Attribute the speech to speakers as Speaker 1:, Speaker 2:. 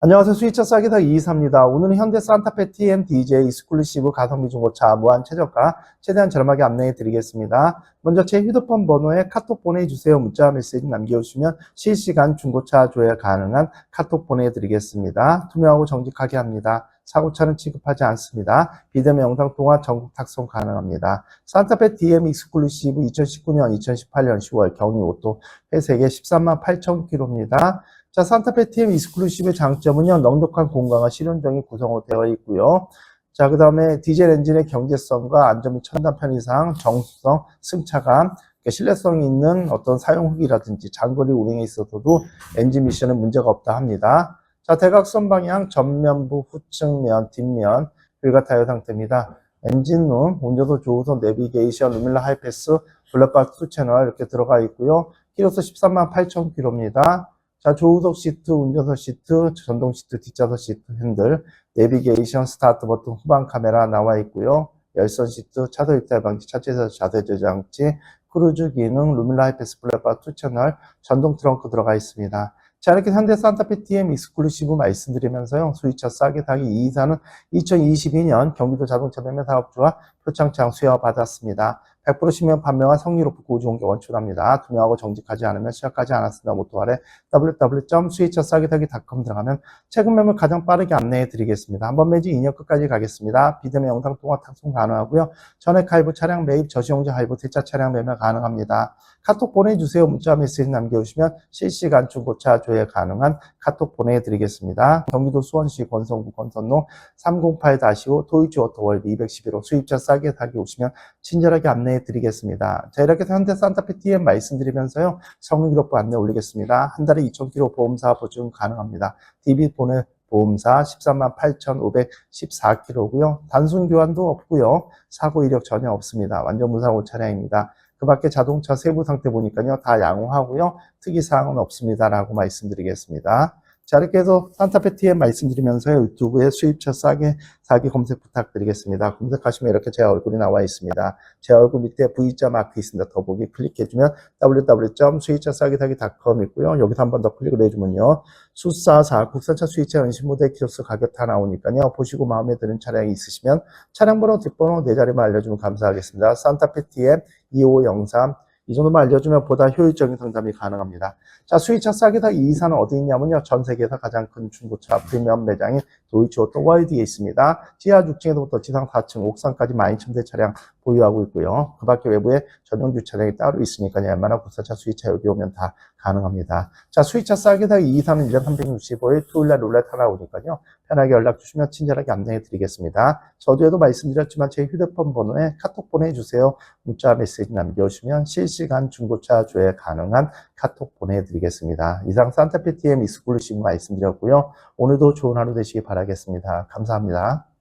Speaker 1: 안녕하세요. 수입차 싸기 다 이이사입니다. 오늘은 현대 산타페 TM DJ 익스클루시브 가성비 중고차 무한 최저가 최대한 저렴하게 안내해 드리겠습니다. 먼저 제 휴대폰 번호에 카톡 보내주세요. 문자 메시지 남겨주시면 실시간 중고차 조회 가능한 카톡 보내드리겠습니다. 투명하고 정직하게 합니다. 사고차는 취급하지 않습니다. 비대면 영상 통화 전국 탁송 가능합니다. 산타페 DM 익스클루시브 2019년, 2018년 10월 경유 오토 회색에 13만 8천 킬로입니다. 자, 산타페 TM 익스클루시브의 장점은요, 넉넉한 공간과 실용적인 구성으로 되어 있고요. 자, 그 다음에 디젤 엔진의 경제성과 안전 및 첨단 편의상, 정수성, 승차감, 그러니까 신뢰성이 있는 어떤 사용 후기라든지 장거리 운행에 있어서도 엔진 미션은 문제가 없다 합니다. 자, 대각선 방향 전면부, 후측면, 뒷면, 휠과 타이어 상태입니다. 엔진룸, 운전도 조우선, 내비게이션, 루밀라 하이패스, 블랙박스 2채널 이렇게 들어가 있고요. 키로수 13만 8천 킬로입니다. 자, 조우석 시트, 운전석 시트, 전동 시트, 뒷좌석 시트, 핸들, 내비게이션, 스타트 버튼, 후방 카메라 나와 있고요. 열선 시트, 차도 일탈 방지, 차체에서 자세 조장치, 크루즈 기능, 루밀라 하이패스 블랙박 2채널, 전동 트렁크 들어가 있습니다. 자, 이렇게 현대 산타페 TM 익스클루시브 말씀드리면서요. 수입차 싸게 타기 2사는 2022년 경기도 자동차 매매 사업주와 표창장 수여 받았습니다. 100% 신명 판매와 성의 높고 고지공개 원칙합니다. 투명하고 정직하지 않으면 시작하지 않았습니다. 모토 아래 www.수입차싸게타기.com 들어가면 최근 매물 가장 빠르게 안내해 드리겠습니다. 한 번 매지 2년 끝까지 가겠습니다. 비대면 영상 통화 탁송 가능하고요. 전액 할부 차량 매입, 저시용자 할부, 대차 차량 매매 가능합니다. 카톡 보내주세요. 문자 메시지 남겨주시면 실시간 중고차 조회 가능한 카톡 보내드리겠습니다. 경기도 수원시 권성구 권선로 308-5 도이치 오토월드 211호 수입차 싸게 타기 오시면 친절하게 안내해 드리겠습니다. 자, 이렇게 해서 현대 산타페 TM 말씀드리면서요. 성능기록부 안내 올리겠습니다. 한 달에 2,000km 보험사 보증 가능합니다. DB 보내 보험사 13만 8,514km고요. 단순 교환도 없고요. 사고 이력 전혀 없습니다. 완전 무사고 차량입니다. 그 밖에 자동차 세부 상태 보니까요. 다 양호하고요. 특이사항은 없습니다라고 말씀드리겠습니다. 자, 이렇게 해서 산타페 TM 말씀드리면서 유튜브에 수입차 싸게 사기 검색 부탁드리겠습니다. 검색하시면 이렇게 제 얼굴이 나와 있습니다. 제 얼굴 밑에 V자 마크 있습니다. 더보기 클릭해주면 www.수입차싸기사기.com 있고요. 여기서 한 번 더 클릭을 해주면요. 수사사 국산차 수입차 은신모델 키로수 가격 다 나오니까요. 보시고 마음에 드는 차량이 있으시면 차량 번호, 뒷번호 네 자리만 알려주면 감사하겠습니다. 산타페 TM 2503 이 정도만 알려주면 보다 효율적인 상담이 가능합니다. 자, 수입차 싸게 다 이사는 어디 있냐면요. 전 세계에서 가장 큰 중고차 프리미엄 매장인 도이치 오토 월드에 있습니다. 지하 6층에서부터 지상 4층, 옥상까지 12,000대 차량 보유하고 있고요. 그 밖에 외부에 전용 주차장이 따로 있으니까요. 웬만한 국산차 수입차 여기 오면 다 가능합니다. 자, 수입차 싸게 다 이사는 1년 365일 토요일 날 룰렛 하나 오니까요. 편하게 연락 주시면 친절하게 안내해 드리겠습니다. 저도에도 말씀드렸지만 제 휴대폰 번호에 카톡 보내주세요. 문자 메시지 남겨주시면 실시간 중고차 조회 가능한 카톡 보내드리겠습니다. 이상 산타페 TM 익스클루시브 말씀드렸고요. 오늘도 좋은 하루 되시기 바라겠습니다. 감사합니다.